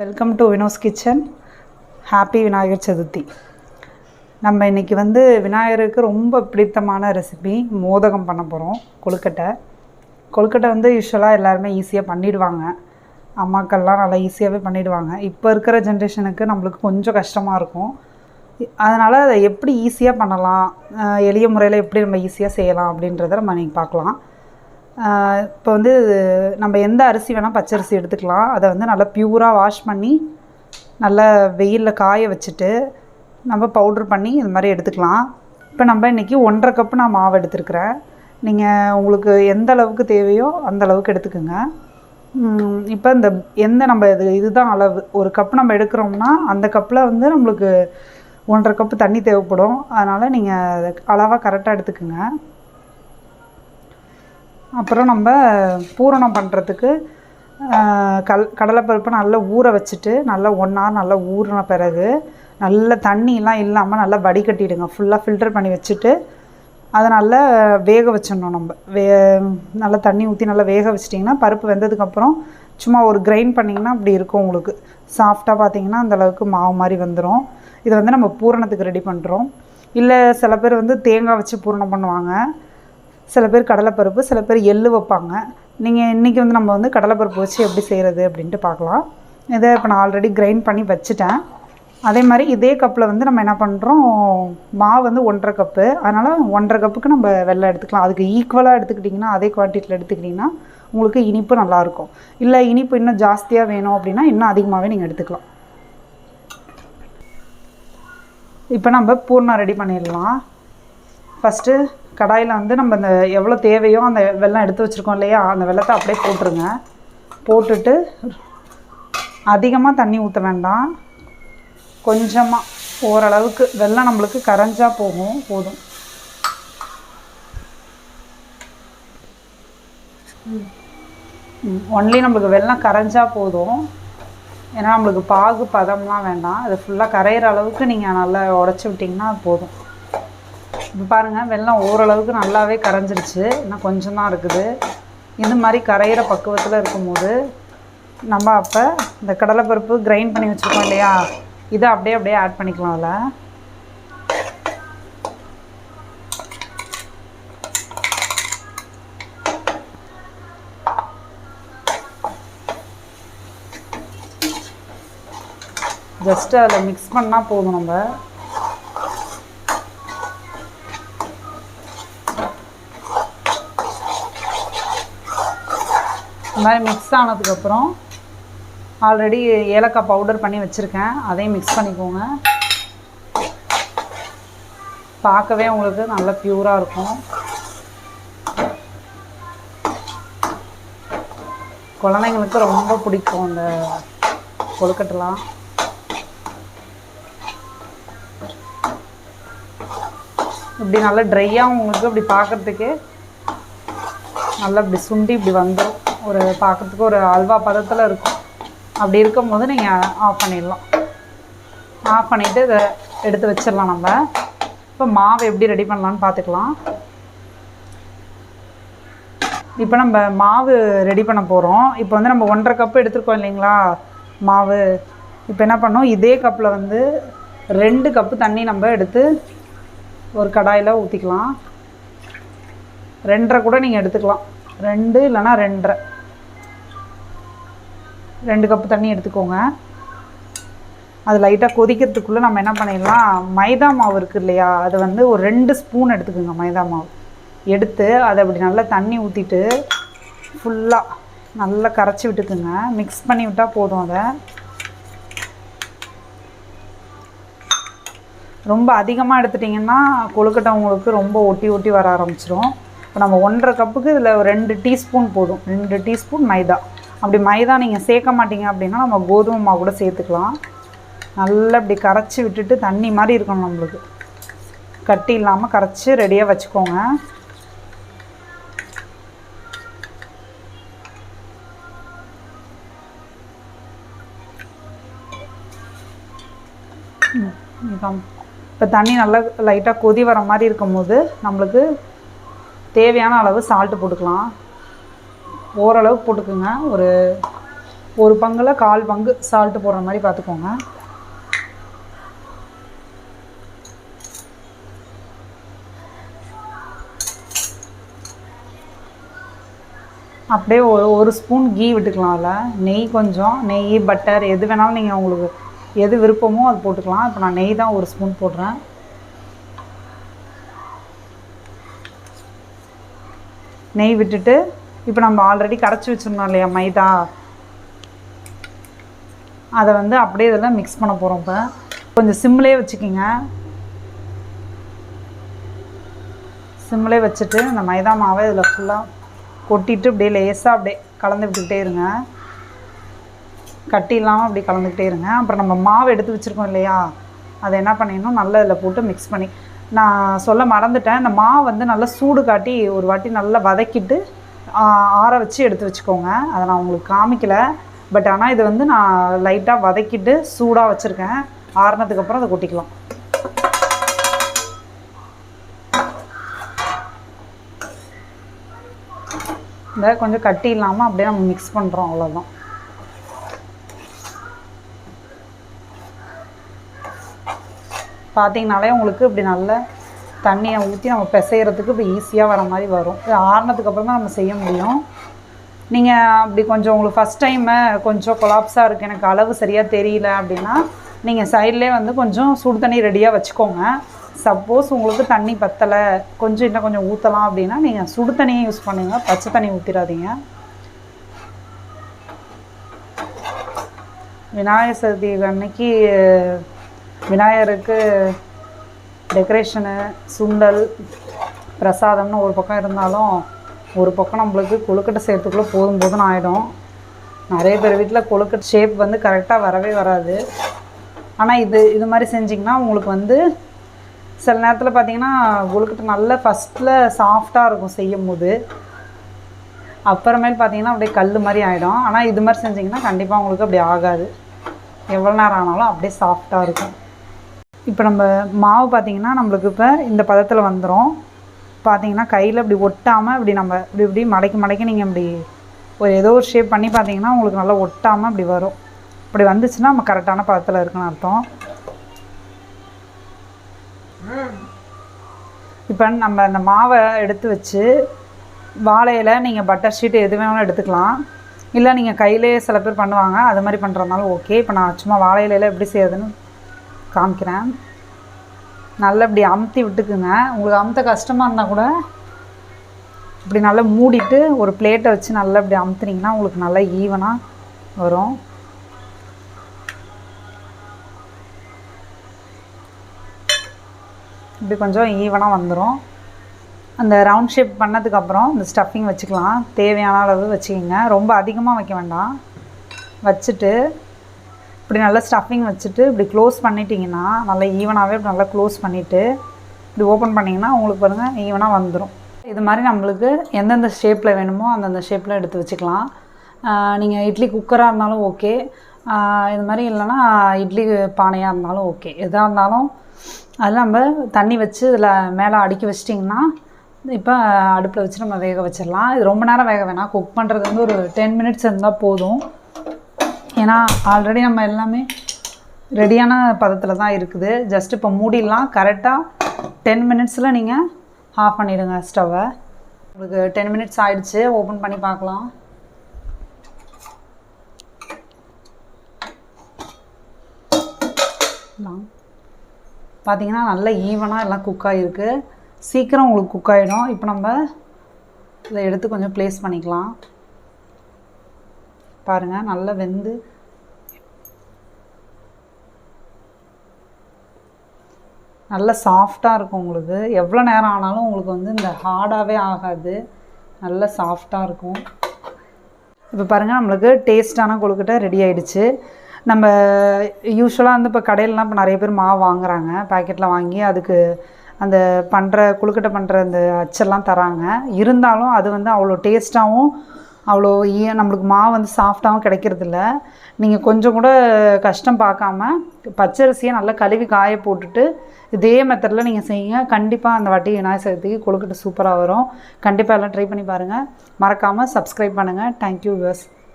Welcome to Vino's kitchen happy Vinayagar Chathurthi நம்ம இன்றைக்கி வந்து விநாயகருக்கு ரொம்ப பிடித்தமான ரெசிபி மோதகம் பண்ண போகிறோம் கொழுக்கட்டை. கொழுக்கட்டை வந்து யூஸ்வலாக எல்லாருமே ஈஸியாக பண்ணிடுவாங்க. அம்மாக்கள்லாம் நல்லா ஈஸியாகவே பண்ணிடுவாங்க. இப்போ இருக்கிற ஜென்ரேஷனுக்கு நம்மளுக்கு கொஞ்சம் கஷ்டமாக இருக்கும். அதனால் அதை எப்படி ஈஸியாக பண்ணலாம் எளிய முறையில் எப்படி நம்ம ஈஸியாக செய்யலாம் அப்படின்றத நம்ம இன்றைக்கி பார்க்கலாம். இப்போ வந்து நம்ம எந்த அரிசி வேணால் பச்சரிசி எடுத்துக்கலாம். அதை வந்து நல்லா பியூராக வாஷ் பண்ணி நல்லா வெயிலில் காய வச்சுட்டு நம்ம பவுட்ரு பண்ணி இது மாதிரி எடுத்துக்கலாம். இப்போ நம்ம இன்றைக்கி ஒன்றரை கப்பு நான் மாவு எடுத்துருக்குறேன். நீங்கள் உங்களுக்கு எந்த அளவுக்கு தேவையோ அந்த அளவுக்கு எடுத்துக்கோங்க. இப்போ இந்த எந்த நம்ம இது இதுதான் அளவு. ஒரு கப் நம்ம எடுக்கிறோம்னா அந்த கப்பில் வந்து நம்மளுக்கு ஒன்றரை கப்பு தண்ணி தேவைப்படும். அதனால் நீங்கள் அளவாக கரெக்டாக எடுத்துக்கோங்க. அப்புறம் நம்ம பூரணம் பண்ணுறதுக்கு கல் கடலைப்பருப்பை நல்லா ஊற வச்சுட்டு நல்லா ஒன் ஹவர் நல்லா ஊறின பிறகு நல்ல தண்ணியெலாம் இல்லாமல் நல்லா வடிகட்டிடுங்க. ஃபுல்லாக ஃபில்டர் பண்ணி வச்சுட்டு அதை நல்லா வேக வச்சிடணும் நம்ம. வே நல்லா தண்ணி ஊற்றி நல்லா வேக வச்சிட்டிங்கன்னா பருப்பு வெந்ததுக்கப்புறம் சும்மா ஒரு கிரைண்ட் பண்ணிங்கன்னா அப்படி இருக்கும் உங்களுக்கு. சாஃப்டாக பார்த்தீங்கன்னா அந்த அளவுக்கு மாவு மாதிரி வந்துடும் இதை வந்து நம்ம பூரணத்துக்கு ரெடி பண்ணுறோம் இல்லை சில பேர் வந்து தேங்காய் வச்சு பூரணம் பண்ணுவாங்க. சில பேர் கடலைப்பருப்பு சில பேர் எள்ளு வைப்பாங்க. நீங்கள் இன்றைக்கி வந்து நம்ம வந்து கடலைப்பருப்பு வச்சு எப்படி செய்கிறது அப்படின்ட்டு பார்க்கலாம். இதை இப்போ நான் ஆல்ரெடி கிரைண்ட் பண்ணி வச்சுட்டேன். அதே மாதிரி இதே கப்பில் வந்து நம்ம என்ன பண்ணுறோம் மாவு வந்து ஒன்றரை கப்பு அதனால் ஒன்றரை கப்புக்கு நம்ம வெள்ளை எடுத்துக்கலாம். அதுக்கு ஈக்குவலாக எடுத்துக்கிட்டிங்கன்னா அதே குவான்டிட்டியில் எடுத்துக்கிட்டிங்கன்னா உங்களுக்கு இனிப்பு நல்லாயிருக்கும் இல்லை இனிப்பு இன்னும் ஜாஸ்தியாக வேணும் அப்படின்னா இன்னும் அதிகமாகவே நீங்கள் எடுத்துக்கலாம். இப்போ நம்ம பூர்ணம் ரெடி பண்ணிடலாம். ஃபஸ்ட்டு கடாயில் வந்து நம்ம இந்த எவ்வளோ தேவையோ அந்த வெள்ளம் எடுத்து வச்சுருக்கோம் இல்லையா அந்த வெள்ளத்தை அப்படியே போட்டுருங்க. போட்டுட்டு அதிகமாக தண்ணி ஊற்ற வேண்டாம். கொஞ்சமாக ஓரளவுக்கு வெள்ளம் நம்மளுக்கு கரைஞ்சா போகும் போதும். ஒன்லி நம்மளுக்கு வெல்லம் கரைஞ்சா போதும். ஏன்னா நம்மளுக்கு பாகு பதம்லாம் வேண்டாம். அது ஃபுல்லாக கரையிற அளவுக்கு நீங்கள் நல்லா உடச்சி விட்டிங்கன்னா போதும். இப்போ பாருங்கள் வெள்ளம் ஓரளவுக்கு நல்லாவே கரைஞ்சிருச்சு. இன்னும் கொஞ்சம் தான் இருக்குது. இது மாதிரி கரையிற பக்குவத்தில் இருக்கும்போது நம்ம அப்போ இந்த கடலைப்பருப்பு கிரைண்ட் பண்ணி வச்சுருக்கோம் இல்லையா? இதை அப்படியே அப்படியே ஆட் பண்ணிக்கலாம் அதில். ஜஸ்ட்டு அதில் மிக்ஸ் பண்ணால் போதும் நம்ம. இந்த மாதிரி மிக்ஸ் ஆனதுக்கப்புறம் ஆல்ரெடி ஏலக்காய் பவுடர் பண்ணி வச்சுருக்கேன். அதையும் மிக்ஸ் பண்ணிக்கோங்க. பார்க்கவே உங்களுக்கு நல்லா ப்யூராக இருக்கும். குழந்தைங்களுக்கு ரொம்ப பிடிக்கும் அந்த கொழுக்கட்டெல்லாம். இப்படி நல்லா ட்ரையாக உங்களுக்கு இப்படி பார்க்குறதுக்கே. நல்லா இப்படி சுண்டி இப்படி வந்துடும் ஒரு பார்க்குறதுக்கு ஒரு அல்வா பதத்தில் இருக்கும். அப்படி இருக்கும்போது நீங்கள் ஆஃப் பண்ணிடலாம். ஆஃப் பண்ணிவிட்டு இதை எடுத்து வச்சிடலாம் நம்ம. இப்போ மாவு எப்படி ரெடி பண்ணலான்னு பார்த்துக்கலாம். இப்போ நம்ம மாவு ரெடி பண்ண போகிறோம் இப்போ வந்து நம்ம ஒன்றரை கப்பு எடுத்துருக்கோம் இல்லைங்களா? மாவு. இப்போ என்ன பண்ணோம் இதே கப்பில் வந்து ரெண்டு கப்பு தண்ணி நம்ம எடுத்து ஒரு கடாயில் ஊற்றிக்கலாம் ரெண்டரை கூட நீங்கள் எடுத்துக்கலாம். ரெண்டு இல்லைன்னா ரெண்டரை. ரெண்டு கப்பு தண்ணி எடுத்துக்கோங்க. அது லைட்டாக கொதிக்கிறதுக்குள்ளே நம்ம என்ன பண்ணிடலாம்? மைதா மாவு இருக்குது இல்லையா? அதை வந்து ஒரு ரெண்டு ஸ்பூன் எடுத்துக்கோங்க மைதா மாவு. எடுத்து அதை அப்படி நல்லா தண்ணி ஊற்றிட்டு ஃபுல்லாக நல்லா கரைச்சி விட்டுக்குங்க. மிக்ஸ் பண்ணி விட்டால் போதும் அதை. ரொம்ப அதிகமாக எடுத்துட்டிங்கன்னா கொழுக்கட்டை உங்களுக்கு ரொம்ப ஒட்டி ஒட்டி வர ஆரம்பிச்சிடும் இப்போ நம்ம ஒன்றரை கப்புக்கு இதில் ஒரு ரெண்டு டீஸ்பூன் போதும். ரெண்டு டீஸ்பூன் மைதா. அப்படி மைதா நீங்கள் சேர்க்க மாட்டீங்க அப்படின்னா நம்ம கோதுமை மாவு கூட சேர்த்துக்கலாம். நல்லா இப்படி கரைச்சி விட்டுட்டு தண்ணி மாதிரி இருக்கணும் நம்மளுக்கு. கட்டி இல்லாமல் கரைச்சி ரெடியாக வச்சுக்கோங்க. இப்போ தண்ணி நல்லா லைட்டாக கொதி வர மாதிரி இருக்கும்போது நம்மளுக்கு தேவையான அளவு சால்ட்டு போட்டுக்கலாம். ஓரளவுக்கு போட்டுக்கோங்க. ஒரு ஒரு பங்கில் கால் பங்கு சால்ட்டு போடுற மாதிரி பார்த்துக்கோங்க. அப்படியே ஒரு ஒரு ஸ்பூன் கீ விட்டுக்கலாம் அதில். நெய் கொஞ்சம் நெய் பட்டர் எது வேணாலும் நீங்கள் உங்களுக்கு எது விருப்பமோ அது போட்டுக்கலாம். இப்போ நான் நெய் தான் ஒரு ஸ்பூன் போடுறேன். நெய் விட்டுட்டு இப்போ நம்ம ஆல்ரெடி கரைச்சி வச்சுருந்தோம் இல்லையா மைதா? அதை வந்து அப்படியே இதெல்லாம் மிக்ஸ் பண்ண போகிறோம் இப்போ. கொஞ்சம் சிம்லேயே வச்சுக்கிங்க. சிம்லேயே வச்சுட்டு இந்த மைதா மாவை இதில் ஃபுல்லாக கொட்டிட்டு அப்படியே லேசாக அப்படியே கலந்து விட்டுக்கிட்டே இருங்க. கட்டி இல்லாமல் அப்படி கலந்துக்கிட்டே இருங்க. அப்புறம் நம்ம மாவு எடுத்து வச்சுருக்கோம் இல்லையா அதை என்ன பண்ணிடணும் நல்லா இதில் போட்டு மிக்ஸ் பண்ணி நான் சொல்ல மறந்துட்டேன். இந்த மாவு வந்து நல்லா சூடு காட்டி ஒரு வாட்டி நல்லா வதக்கிட்டு ஆற வச்சு எடுத்து வச்சுக்கோங்க. அதை நான் உங்களுக்கு காமிக்கலை. பட் ஆனால் இது வந்து நான் லைட்டாக வதக்கிட்டு சூடாக வச்சுருக்கேன். ஆறுனதுக்கப்புறம் அதை கொட்டிக்கலாம். இந்த கொஞ்சம் கட்டி இல்லாமல் அப்படியே நம்ம மிக்ஸ் பண்ணுறோம் அவ்வளோதான் பார்த்தீங்கனாலே உங்களுக்கு இப்படி நல்ல தண்ணியை ஊற்றி நம்ம பிசைகிறதுக்கு இப்போ ஈஸியாக வர மாதிரி வரும். இது ஆறுனதுக்கு தான் நம்ம செய்ய முடியும். நீங்கள் அப்படி கொஞ்சம் உங்களுக்கு ஃபஸ்ட் டைமு கொஞ்சம் கொலாப்ஸாக இருக்குது எனக்கு அளவு சரியாக தெரியல அப்படின்னா நீங்கள் சைட்லேயே வந்து கொஞ்சம் சுடு தண்ணி ரெடியாக வச்சுக்கோங்க. சப்போஸ் உங்களுக்கு தண்ணி பத்தலை கொஞ்சம் இன்னும் கொஞ்சம் ஊற்றலாம் அப்படின்னா நீங்கள் சுடு தண்ணியை யூஸ் பண்ணுங்க. பச்சை தண்ணி ஊற்றிடாதீங்க விநாயகர் சதுர்த்தி அன்னைக்கு விநாயகருக்கு டெக்கரேஷனு சுண்டல் பிரசாதம்னு ஒரு பக்கம் இருந்தாலும் ஒரு பக்கம் நம்மளுக்கு கொழுக்கட்டை செய்கிறதுக்குள்ளே போதும் போதும்னு ஆகிடும் நிறைய பேர் வீட்டில் கொழுக்கட்டை ஷேப் வந்து கரெக்டாக வரவே வராது. ஆனால் இது இது மாதிரி செஞ்சிங்கன்னா உங்களுக்கு வந்து சில நேரத்தில் பார்த்தீங்கன்னா கொழுக்கட்டை நல்ல ஃபஸ்ட்டில் சாஃப்டாக இருக்கும் செய்யும் போது அப்புறமேல் பார்த்தீங்கன்னா அப்படியே கல் மாதிரி ஆகிடும் ஆனால் இது மாதிரி செஞ்சிங்கன்னா கண்டிப்பாக உங்களுக்கு அப்படி ஆகாது. எவ்வளோ நேரம் ஆனாலும் அப்படியே சாஃப்டாக இருக்கும். இப்போ நம்ம மாவு பார்த்தீங்கன்னா நம்மளுக்கு இப்போ இந்த பதத்தில் வந்துடும் பார்த்திங்கன்னா கையில் இப்படி ஒட்டாமல் இப்படி நம்ம இப்படி இப்படி மடக்கி மடக்கி நீங்கள் இப்படி ஒரு ஏதோ ஒரு ஷேப் பண்ணி பார்த்தீங்கன்னா உங்களுக்கு நல்லா ஒட்டாமல் இப்படி வரும். இப்படி வந்துச்சுன்னா நம்ம கரெக்டான பதத்தில் இருக்குன்னு அர்த்தம். இப்போ நம்ம அந்த மாவை எடுத்து வச்சு வாழையில் நீங்கள் பட்டர் ஷீட் எது வேணாலும் எடுத்துக்கலாம். இல்லை நீங்கள் கையிலே சில பேர் பண்ணுவாங்க அது மாதிரி பண்ணுறதுனாலும் ஓகே இப்போ நான் சும்மா வாழை எப்படி செய்யறதுன்னு காமிக்கிறேன். நல்லா இப்படி அமுத்தி விட்டுக்குங்க. உங்களுக்கு அமுத்த கஷ்டமாக இருந்தால் கூட இப்படி நல்லா மூடிட்டு ஒரு பிளேட்டை வச்சு நல்லா இப்படி அமுத்துனீங்கன்னா உங்களுக்கு நல்லா ஈவனாக வரும். இப்படி கொஞ்சம் ஈவனாக வந்துடும் அந்த ரவுண்ட் ஷேப் பண்ணதுக்கப்புறம் இந்த ஸ்டஃபிங் வச்சுக்கலாம். தேவையான அளவு வச்சுக்கோங்க. ரொம்ப அதிகமாக வைக்க வேண்டாம். வச்சுட்டு இப்படி நல்லா ஸ்டஃபிங் வச்சுட்டு இப்படி க்ளோஸ் பண்ணிட்டீங்கன்னா நல்லா ஈவனாகவே இப்படி நல்லா க்ளோஸ் பண்ணிவிட்டு இப்படி ஓப்பன் பண்ணிங்கன்னா உங்களுக்கு பாருங்கள் ஈவனாக வந்துடும் இது மாதிரி நம்மளுக்கு எந்தெந்த ஷேப்பில் வேணுமோ அந்தந்த ஷேப்பில் எடுத்து வச்சுக்கலாம். நீங்கள் இட்லி குக்கராக இருந்தாலும் ஓகே இது மாதிரி இல்லைன்னா இட்லி பானையாக இருந்தாலும் ஓகே எதாக இருந்தாலும் அதில் நம்ம தண்ணி வச்சு இதில் மேலே அடுக்கி வச்சிட்டிங்கன்னா இப்போ அடுப்பில் வச்சு நம்ம வேக வச்சிடலாம். இது ரொம்ப நேரம் வேக வேணாம். குக் பண்ணுறது வந்து ஒரு டென் மினிட்ஸ் இருந்தால் போதும். ஏன்னா ஆல்ரெடி நம்ம எல்லாமே ரெடியான பதத்தில் தான் இருக்குது. ஜஸ்ட் இப்போ மூடிடலாம். கரெக்டாக டென் மினிட்ஸில் நீங்கள் ஆஃப் பண்ணிவிடுங்க ஸ்டவ்வை உங்களுக்கு டென் மினிட்ஸ் ஆயிடுச்சு. ஓப்பன் பண்ணி பார்க்கலாம். பார்த்தீங்கன்னா நல்லா ஈவனாக எல்லாம் குக் ஆகிருக்கு சீக்கிரம் உங்களுக்கு குக் ஆகிடும் இப்போ நம்ம இதை எடுத்து கொஞ்சம் ப்ளேஸ் பண்ணிக்கலாம். பாருங்கள் நல்லா வெந்து. நல்ல சாஃப்டாக இருக்கும் உங்களுக்கு. எவ்வளோ நேரம் ஆனாலும் உங்களுக்கு வந்து இந்த ஹார்டாகவே ஆகாது. நல்ல சாஃப்டாக இருக்கும். இப்போ பாருங்கள் நம்மளுக்கு டேஸ்டான கொழுக்கட்டை ரெடி ஆயிடுச்சு. நம்ம யூஸ்வலாக வந்து இப்போ கடையிலலாம் இப்போ நிறைய பேர் மாவு வாங்குறாங்க. பாக்கெட்டில் வாங்கி அதுக்கு அந்த பண்ணுற கொழுக்கட்டை பண்ணுற அந்த அச்செல்லாம் தராங்க. இருந்தாலும் அது வந்து அவ்வளோ டேஸ்ட்டாகவும் அவ்வளோ ஈ நம்மளுக்கு மாவு வந்து சாஃப்டாகவும் கிடைக்கிறதில்ல. நீங்கள் கொஞ்சம் கூட கஷ்டம் பார்க்காம பச்சரிசியை நல்லா கழுவி காய போட்டுட்டு இதே மெத்தடில் நீங்கள் செய்யுங்க. கண்டிப்பாக அந்த வாட்டி விநாயகர் சதுர்த்திக்கு கொழுக்கட்டை சூப்பராக வரும். கண்டிப்பாக எல்லாம் ட்ரை பண்ணி பாருங்கள் மறக்காமல் சப்ஸ்கிரைப் பண்ணுங்கள் தேங்க்யூ விவர்ஸ்